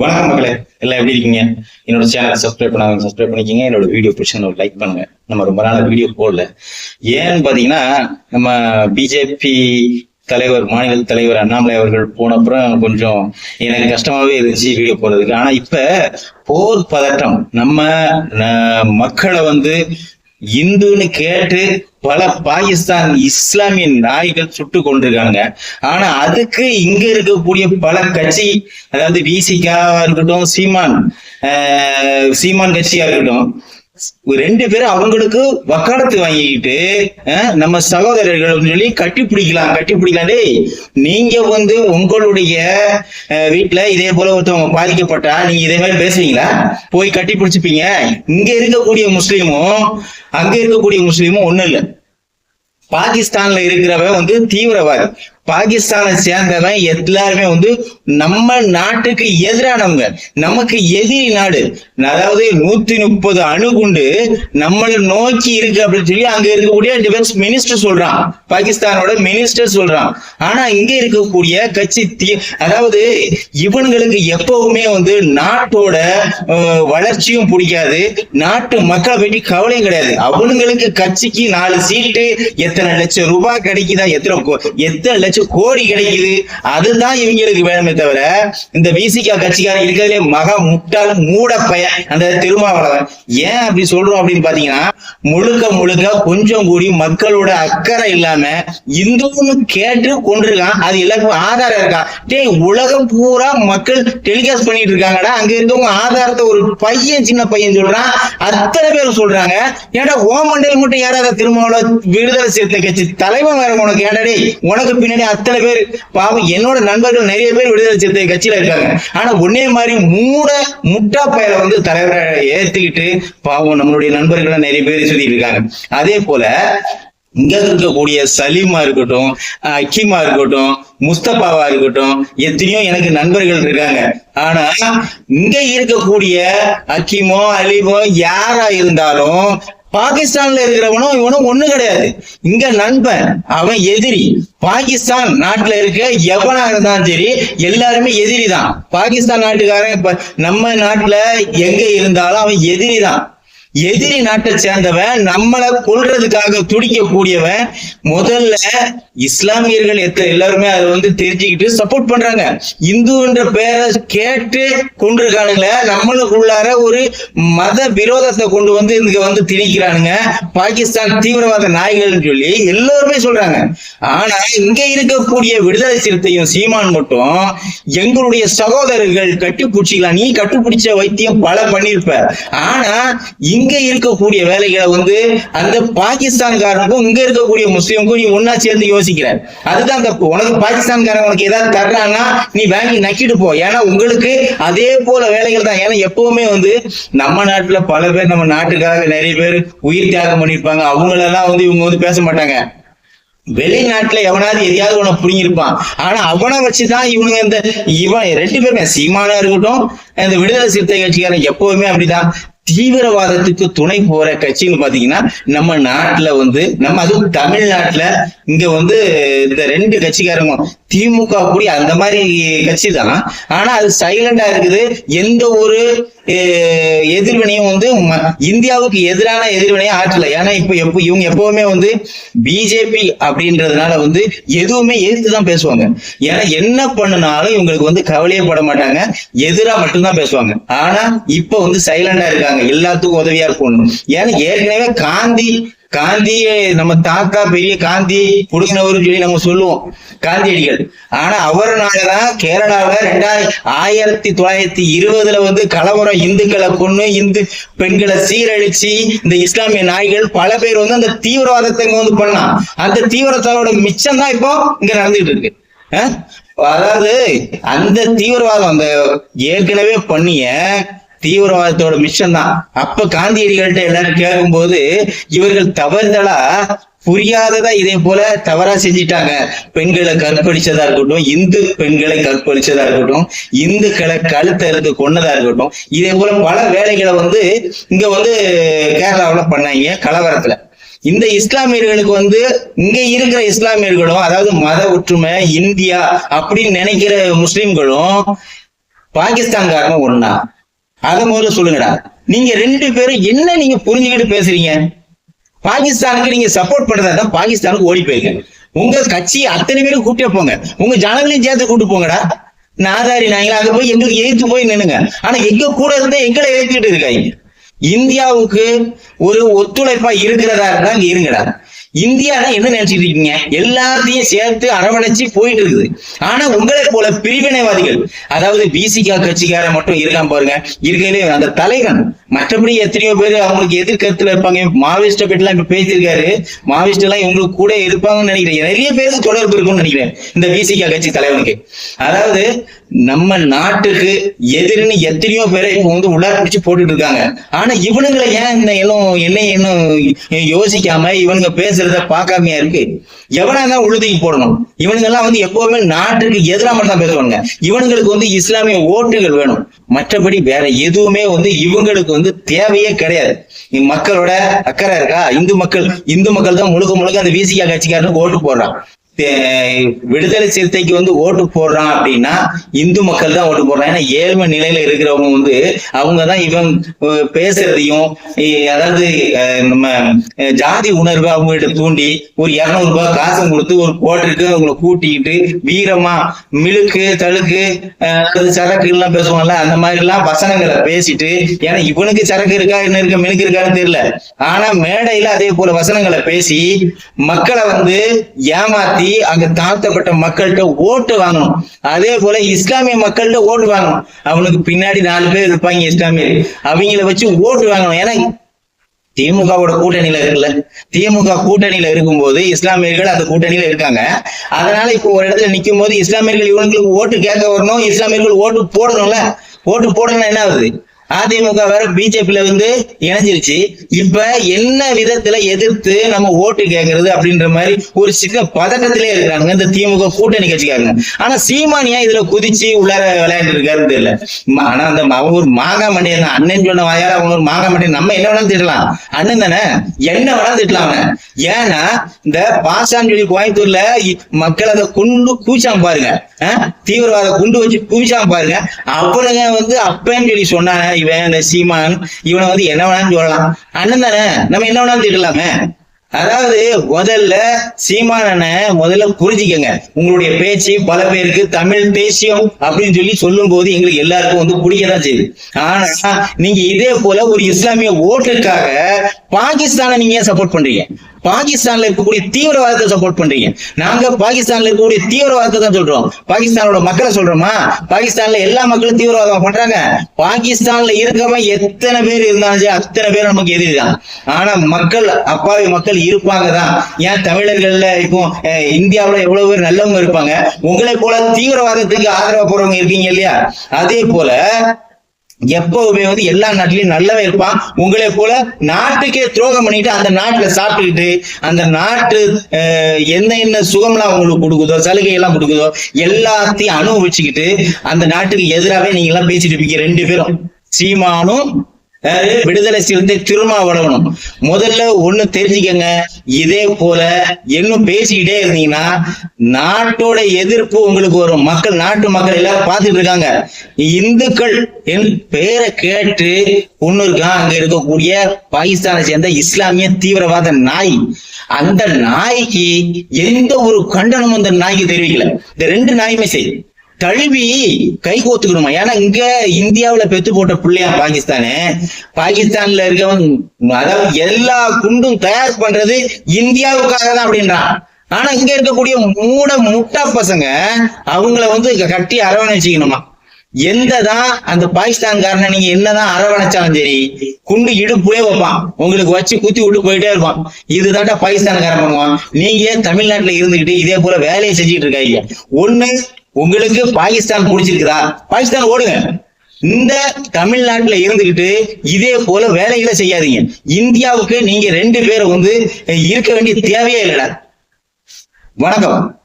வணக்கம் மக்களே எல்லாம் எப்படி இருக்கீங்க? என்னோட சேனல் சப்ஸ்கிரைப் பண்ணாங்க சப்ஸ்கிரைப் பண்ணிக்கிங்க. என்னோட வீடியோ பிடிச்சா லைக் பண்ணுங்க. நம்ம ரொம்ப நாள் வீடியோ போடல. ஏன்னு பாத்தீங்கன்னா நம்ம பிஜேபி தலைவர் மாநில தலைவர் அண்ணாமலை அவர்கள் போன அப்புறம் கொஞ்சம் எனக்கு கஷ்டமாவே இருந்துச்சு வீடியோ போடுறதுக்கு. ஆனா இப்ப போர் பதட்டம். நம்ம மக்களை வந்து இந்துன்னு கேட்டு பல பாகிஸ்தான் இஸ்லாமிய நாய்கள் சுட்டு கொண்டிருக்காங்க. ஆனா அதுக்கு இங்க இருக்கக்கூடிய பல கட்சி அதாவது விசிகா இருக்கட்டும் சீமான் ஆஹ், சீமான் கட்சியா இருக்கட்டும் ரெண்டு பேரும் அவங்களுக்கு வக்காலத்து வாங்கிக்கிட்டு நம்ம சகோதரர்கள் சொல்லி கட்டி பிடிக்கலாம் கட்டி பிடிக்கலாம். டேய் நீங்க வந்து உங்களுடைய அஹ், வீட்டுல இதே போல ஒருத்தவங்க பாதிக்கப்பட்டா நீங்க இதே மாதிரி பேசுவீங்களா? போய் கட்டி பிடிச்சிப்பீங்க. இங்க இருக்கக்கூடிய முஸ்லீமும் அங்க இருக்கக்கூடிய முஸ்லீமும் ஒண்ணும் இல்ல. பாகிஸ்தான்ல இருக்கிறவன் வந்து தீவிரவாதி. பாகிஸ்தானை சேர்ந்தவன் எல்லாருமே வந்து நம்ம நாட்டுக்கு எதிரானவங்க. நமக்கு எதிரி நாடு. அதாவது நூத்தி முப்பது அணுகுண்டு நம்மளை நோக்கி இருக்கு அப்படின்னு சொல்லி அங்க இருக்கக்கூடிய டிஃபென்ஸ் மினிஸ்டர் சொல்றான். பாகிஸ்தானோட மினிஸ்டர் சொல்றான். ஆனா இங்க இருக்கக்கூடிய கட்சி அதாவது இவனுங்களுக்கு எப்பவுமே வந்து நாட்டோட வளர்ச்சியும் பிடிக்காது. நாட்டு மக்களை பற்றி கவலையும் கிடையாது. அவனுங்களுக்கு கட்சிக்கு நாலு சீட்டு எத்தனை லட்சம் ரூபாய் கிடைக்குதா எத்தனை எத்தனை லட்சம் லட்சம் கோடி கிடைக்குது. அதுதான் இவங்களுக்கு வேணுமே தவிர இந்த விசிகா கட்சிக்காரன் இருக்கிறதுலே மகா முட்டாள் மூட பையன். அந்த திருமாவளவன். ஏன் அப்படி சொல்றோம் அப்படின்னு பாத்தீங்கன்னா முழுக்க முழுக்க கொஞ்சம் கூடி மக்களோட அக்கறை இல்லாம இந்துன்னு கேட்டு கொண்டிருக்கான். அது எல்லாருக்கும் ஆதாரம் இருக்கா? டே உலகம் பூரா மக்கள் டெலிகாஸ்ட் பண்ணிட்டு இருக்காங்கடா. அங்க இருந்தவங்க ஆதாரத்தை ஒரு பையன் சின்ன பையன் சொல்றான். அத்தனை பேரும் சொல்றாங்க. ஏடா ஓமண்டல் மட்டும் யாராவது திருமாவளவன் விடுதலை சேர்த்த கட்சி தலைவன் வேற உனக்கு. ஏடா உனக்கு பின்னாடி அத்தனை பேர். பாவம் என்னோட நண்பர்கள் நிறைய பேர் விடுதலை சிறுத்தை கட்சியில இருக்காங்க. ஆனா ஒன்னே மாதிரி மூட முட்டா பயலை வந்து தலைவரை ஏத்துக்கிட்டு பாவம் நம்மளுடைய நண்பர்களை நிறைய பேர் சொல்லி இருக்காங்க. அதே போல இங்க இருக்கக்கூடிய சலீமா இருக்கட்டும் அக்கிமா இருக்கட்டும் முஸ்தபாவா இருக்கட்டும் எத்தனையோ எனக்கு நண்பர்கள் இருக்காங்க. ஆனா இங்க இருக்கக்கூடிய அக்கிமோ அலிமோ யாரா இருந்தாலும் பாகிஸ்தான்ல இருக்கிறவனும் இவனும் ஒண்ணு கிடையாது. இங்க நண்பன் அவன் எதிரி. பாகிஸ்தான் நாட்டுல இருக்க எவனா இருந்தாலும் சரி எல்லாருமே எதிரி தான் பாகிஸ்தான் நாட்டுக்காரன் இப்ப நம்ம நாட்டுல எங்க இருந்தாலும் அவன் எதிரி தான் எதிரி நாட்டை சேர்ந்தவன் நம்மளை கொல்றதுக்காக துடிக்கக்கூடியவன் முதல்ல இஸ்லாமியர்கள் எத்த எல்லாருமே அதை வந்து தெரிஞ்சுக்கிட்டு சப்போர்ட் பண்றாங்க. இந்துன்ற பேரை கேட்டு கொண்டிருக்கானுங்களே நம்மளுக்குள்ளார ஒரு மத விரோதத்தை கொண்டு வந்து இங்க வந்து திணிக்கிறானுங்க. பாகிஸ்தான் தீவிரவாத நாய்கள்னு சொல்லி எல்லோருமே சொல்றாங்க. ஆனா இங்க இருக்கக்கூடிய விடுதலை சிறுத்தையும் சீமான் மட்டும் எங்களுடைய சகோதரர்கள் கட்டுப்பிடிச்சிக்கலாம். நீ கட்டுப்பிடிச்ச வைத்தியம் பல பண்ணிருப்ப ஆனா இங்க இருக்கக்கூடிய வேலைகளை வந்து அந்த பாகிஸ்தான்காரனுக்கும் இங்க இருக்கக்கூடிய முஸ்லீமுக்கும் நீ ஒன்னா சேர்ந்து யோசிக்கிறார் அதுதான் தப்பு. உனக்கு பாகிஸ்தான்காரன் உனக்கு ஏதாவது தர்றான்னா நீ வாங்கி நக்கிட்டு போ. ஏன்னா உங்களுக்கு அதே போல வேலைகள் தான். ஏன்னா எப்பவுமே வந்து நம்ம நாட்டுல பல பேர் நம்ம நாட்டுக்காக நிறைய பேர் உயிர் தியாகம் பண்ணிருப்பாங்க அவங்களெல்லாம் வந்து இவங்க வந்து பேச மாட்டாங்க. வெளிநாட்டுல எவனாவது எதையாவது உன புரிஞ்சிருப்பான் ஆனா அவனை வச்சுதான் இவனுங்க இந்த இவன் ரெண்டு பேருமே சீமானா இருக்கட்டும் இந்த விடுதலை சிறுத்தை கட்சிக்காரன் எப்பவுமே அப்படிதான். தீவிரவாதத்துக்கு துணை போற கட்சின்னு பாத்தீங்கன்னா நம்ம நாட்டுல வந்து நம்ம அதுவும் தமிழ்நாட்டுல இங்க வந்து இந்த ரெண்டு கட்சிக்காரங்க திமுக கூடிய அந்த மாதிரி கட்சி தான் ஆனா அது சைலண்டா இருக்குது. எந்த ஒரு எதிர்வினையும் வந்து ம- இந்தியாவுக்கு எதிரான எதிர்வினையும் ஆற்றல. ஏன்னா இப்ப எப்ப இவங்க எப்பவுமே வந்து பிஜேபி அப்படின்றதுனால வந்து எதுவுமே எதிர்த்து தான் பேசுவாங்க. ஏன்னா என்ன பண்ணினாலும் இவங்களுக்கு வந்து கவலையே பட மாட்டாங்க. எதிரா மட்டும்தான் பேசுவாங்க. ஆனா இப்ப வந்து சைலண்டா இருக்காங்க. எல்லாத்துக்கும் உதவியா இருக்கணும். ஏன்னா ஏற்கனவே காந்தி காந்தியை நம்ம தாத்தா பெரிய காந்தி புடுங்கினவர்னு சொல்லி நம்ம சொல்லுவோம் காந்தியடிகள் ஆனா அவர்னாலதான் கேரளாவுல ரெண்டாயிரம் ஆயிரத்தி தொள்ளாயிரத்தி இருபதுல வந்து கலவரம் இந்துக்களை கொண்டு இந்து பெண்களை சீரழிச்சு இந்த இஸ்லாமிய நாய்கள் பல பேர் வந்து அந்த தீவிரவாதத்தை இங்க வந்து பண்ணான் அந்த தீவிரத்தோட மிச்சம் தான் இப்போ இங்க நடந்துகிட்டு இருக்கு. அதாவது அந்த தீவிரவாதம் அந்த ஏற்கனவே பண்ணிய தீவிரவாதத்தோட மிஷன் தான். அப்ப காந்தியடிகள்கிட்ட எல்லாரும் கேட்கும்போது இவர்கள் தவறுதலா புரியாததா இதே போல தவறா செஞ்சிட்டாங்க. பெண்களை கற்பழிச்சதா இருக்கட்டும் இந்து பெண்களை கற்பழிச்சதா இருக்கட்டும் இந்துக்களை கழுத்தறுத்து கொன்னதா இருக்கட்டும் இதே போல பல வேலைகளை வந்து இங்க வந்து கேரளாவில பண்ணாங்க கலவரத்துல. இந்த இஸ்லாமியர்களுக்கு வந்து இங்க இருக்கிற இஸ்லாமியர்களும் அதாவது மத ஒற்றுமை இந்தியா அப்படின்னு நினைக்கிற முஸ்லிம்களும் பாகிஸ்தான்காரங்க ஒண்ணா. அத முதல்ல சொல்லுங்கடா. நீங்க ரெண்டு பேரும் என்ன நீங்க புரிஞ்சுக்கிட்டு பேசுறீங்க? பாகிஸ்தானுக்கு நீங்க சப்போர்ட் பண்றதா பாகிஸ்தானுக்கு ஓடி போயிருக்கேன் உங்க கட்சி அத்தனை பேரும் கூட்டிட்டு போங்க. உங்க ஜனங்களையும் சேர்த்து கூட்டு போங்கடா. நாதாரி நாங்களா அங்க போய் எங்களுக்கு எதிர்த்து போய் நின்னுங்க ஆனா எங்க கூட இருந்தா எங்களை எதிர்த்துட்டு இருக்காங்க இந்தியாவுக்கு ஒரு ஒத்துழைப்பா இருக்கிறதா இருந்தா அங்க இருங்கடா. இந்தியானா என்ன நினைச்சிட்டு இருக்கீங்க? எல்லாத்தையும் சேர்த்து அரவணைச்சு போயிட்டு இருக்குது. ஆனா உங்களை போல பிரிவினைவாதிகள் அதாவது பிசிகா கட்சிக்காரன் மட்டும் இருக்கான் பாருங்க. இருக்கையிலே அந்த தலைவன். மற்றபடி எத்தனையோ பேர் அவங்களுக்கு எதிர்கருத்துல இருப்பாங்க. மாவோயிஸ்ட எல்லாம் இப்ப பேசியிருக்காரு. மாவோயிஸ்ட் எல்லாம் இவங்களுக்கு கூட இருப்பாங்கன்னு நினைக்கிறேன். நிறைய பேருக்கு தொடர்பு இருக்கும்னு நினைக்கிறேன். இந்த பிசிகா கட்சி தலைவனுக்கு. அதாவது நம்ம நாட்டுக்கு எதிரின்னு எத்தனையோ பேரை இவங்க வந்து உள்ளார பிடிச்சு போட்டுட்டு இருக்காங்க. ஆனா இவனுங்களை ஏன் இந்த இன்னும் என்ன இன்னும் யோசிக்காம இவனுங்க பேசுறத பார்க்காமையா இருக்கு? எவனா தான் உழுதிக்கு போடணும். இவனுங்க எல்லாம் வந்து எப்பவுமே நாட்டுக்கு எதிராக மட்டும் தான் பேசுவானுங்க. இவனுங்களுக்கு வந்து இஸ்லாமிய ஓட்டுகள் வேணும். மற்றபடி வேற எதுவுமே வந்து இவங்களுக்கு வந்து தேவையே கிடையாது. மக்களோட அக்கறை இருக்கா? இந்து மக்கள் இந்து மக்கள் தான் முழுக்க முழுக்க அந்த விசிகா கட்சிக்காரனுக்கு ஓட்டு போடுறான். விடுதலை சிறுத்தைக்கு வந்து ஓட்டு போடுறான் அப்படின்னா இந்து மக்கள் தான் ஓட்டு போடுறான் ஏன்னா ஏழ்மை நிலையில இருக்கிறவங்க வந்து அவங்க தான் இவன் பேசுறதையும் அதாவது நம்ம ஜாதி உணர்வை அவங்ககிட்ட தூண்டி ஒரு இரநூறு ரூபாய் காசு கொடுத்து ஒரு போட்டிருக்கு அவங்கள கூட்டிக்கிட்டு வீரமா மிழுக்கு தழுக்கு அதாவது சரக்கு எல்லாம் பேசுவாங்கல்ல அந்த மாதிரி எல்லாம் வசனங்களை பேசிட்டு ஏன்னா இவனுக்கு சரக்கு இருக்கா என்ன இருக்கா மினுக்கு இருக்கான்னு தெரியல. ஆனா மேடையில அதே போல வசனங்களை பேசி மக்களை வந்து ஏமாத்தி அங்க தாழ்த்தப்பட்ட மக்கள்கிட்ட ஓட்டு வாங்கணும். அதே போல இஸ்லாமிய மக்கள்கிட்ட ஓட்டு வாங்கணும். அவனுக்கு பின்னாடி நாலு பேர் இருப்பாங்க இஸ்லாமியர். அவங்கள வச்சு ஓட்டு வாங்கணும். ஏன்னா திமுகவோட கூட்டணியில இருக்குல்ல. திமுக கூட்டணியில இருக்கும்போது இஸ்லாமியர்கள் அந்த கூட்டணியில இருக்காங்க. அதனால இப்போ ஒரு இடத்துல நிக்கும் போது இஸ்லாமியர்கள் இவங்களுக்கு ஓட்டு கேட்க வரணும். இஸ்லாமியர்கள் ஓட்டு போடணும்ல. ஓட்டு போடணும்னா என்ன ஆகுது? அதிமுக வேற பிஜேபியில வந்து இணைஞ்சிருச்சு. இப்ப என்ன விதத்துல எதிர்த்து நம்ம ஓட்டு கேட்கறது அப்படின்ற மாதிரி ஒரு சின்ன பதட்டத்திலே இருக்காங்க இந்த திமுக கூட்டணி கட்சிக்காரங்க. ஆனா சீமானியா இதுல குதிச்சு உள்ளார விளையாண்டு இருக்காருன்னு தெரியல. ஆனா அந்த ம- அவன் ஒரு மாங்கா மண்டியன் தான் அண்ணன் சொன்ன வாயால அவன் ஒரு மாங்கா மண்டியன் நம்ம என்ன வேணாலும் திட்டலாம். அண்ணன் தானே? என்ன வேணாலும் திட்டலாம் ஏன்னா இந்த பாசான்னு சொல்லி கோயம்புத்தூர்ல இ- மக்கள் அதை குண்டு கூச்சாம பாருங்க. தீவிரவாத குண்டு வச்சு குவிச்சாம பாருங்க. அப்புறம் வந்து அப்பன்னு சொல்லி சொன்னாங்க இவன் இந்த சீமான் இவனை வந்து என்ன வேணாலும் சொல்லலாம். அண்ணன் தானே நம்ம என்ன வேணாலும் திட்டலாமே அதாவது முதல்ல சீமான் முதல்ல புரிஞ்சுக்கங்க. உங்களுடைய பேச்சு பல பேருக்கு தமிழ் தேசியம் அப்படின்னு சொல்லி சொல்லும் போது எங்களுக்கு எல்லாருக்கும் வந்து பிடிக்கதான் செய்யுது. ஆனா நீங்க இதே போல ஒரு இஸ்லாமிய ஓட்டுக்காக பாகிஸ்தானை நீங்க ஏன் சப்போர்ட் பண்றீங்க? பாகிஸ்தான்ல இருக்கக்கூடிய தீவிரவாதத்தை சப்போர்ட் பண்றீங்க. நாங்க பாகிஸ்தான்ல இருக்கக்கூடிய தீவிரவாதத்தை தான் சொல்றோம். பாகிஸ்தானோட மக்களை சொல்றோமா? பாகிஸ்தான்ல எல்லா மக்களும் தீவிரவாதம் பண்றாங்க. பாகிஸ்தான்ல இருக்கவன் எத்தனை பேர் இருந்தாலும் அத்தனை பேர் நமக்கு எதிரிதான் ஆனா மக்கள் அப்பாவி மக்கள் இருப்பாங்க தான். ஏன் தமிழர்கள்ல இப்போ இந்தியாவில இந்தியாவுல எவ்வளவு பேர் நல்லவங்க இருப்பாங்க? உங்களை போல தீவிரவாதத்துக்கு ஆதரவு போறவங்க இருக்கீங்க இல்லையா? அதே போல எப்பவுமே வந்து எல்லா நாட்டிலயும் நல்லவே இருப்பான் உங்களை போல நாட்டுக்கே துரோகம் பண்ணிட்டு அந்த நாட்டுல சாப்பிட்டுக்கிட்டு அந்த நாட்டு அஹ், என்ன என்ன சுகம்லாம் உங்களுக்கு கொடுக்குதோ சலுகை எல்லாம் கொடுக்குதோ எல்லாத்தையும் அனுபவிச்சுக்கிட்டு அந்த நாட்டுக்கு எதிராகவே நீங்க எல்லாம் பேசிட்டு இருப்பீங்க ரெண்டு பேரும். சீமானும் விடுதலை சிறுத்தை திருமாவளவனும். முதல்ல ஒண்ணு தெரிஞ்சுக்கங்க. இதே போல இன்னும் பேசிக்கிட்டே இருந்தீங்கன்னா நாட்டோட எதிர்ப்பு உங்களுக்கு வரும். மக்கள் நாட்டு மக்கள் எல்லாரும் பார்த்துட்டு இருக்காங்க. இந்துக்கள் என் பேரை கேட்டு ஒண்ணு இருக்கான் அங்க இருக்கக்கூடிய பாகிஸ்தானை சேர்ந்த இஸ்லாமிய தீவிரவாத நாய். அந்த நாய்க்கு எந்த ஒரு கண்டனமும் அந்த நாய்க்கு தெரிவிக்கல. இந்த ரெண்டு நாயுமே சரி. தழுவி கை கோத்துக்கணுமா? ஏன்னா இங்க இந்தியாவுல பெத்து போட்ட பிள்ளையா பாகிஸ்தானு. பாகிஸ்தான்ல இருக்கவன் அதாவது எல்லா குண்டும் தயார் பண்றது இந்தியாவுக்காக தான் அப்படின்றான். ஆனா இங்க இருக்கக்கூடிய மூட முட்டா பசங்க அவங்கள வந்து கட்டி அரவணைச்சிக்கணுமா? எந்த தான் அந்த பாகிஸ்தான்காரனை நீங்க என்னதான் அரவணைச்சாலும் சரி குண்டு இடுப்புலே வைப்பான். உங்களுக்கு வச்சு குத்தி விட்டு போயிட்டே இருப்பான். இதுதான்டா பாகிஸ்தான்காரன் பண்ணுவான். நீங்க தமிழ்நாட்டுல இருந்துகிட்டு இதே போல வேலையை செஞ்சுட்டு இருக்காங்க ஒண்ணு உங்களுக்கு பாகிஸ்தான் பிடிச்சிருக்குதா? பாகிஸ்தான் ஓடுங்க. இந்த தமிழ்நாட்டுல இருந்துகிட்டு இதே போல வேலைகளை செய்யாதீங்க. இந்தியாவுக்கு நீங்க ரெண்டு பேரும் வந்து இருக்க வேண்டிய தேவையே இல்லைடா. வணக்கம்.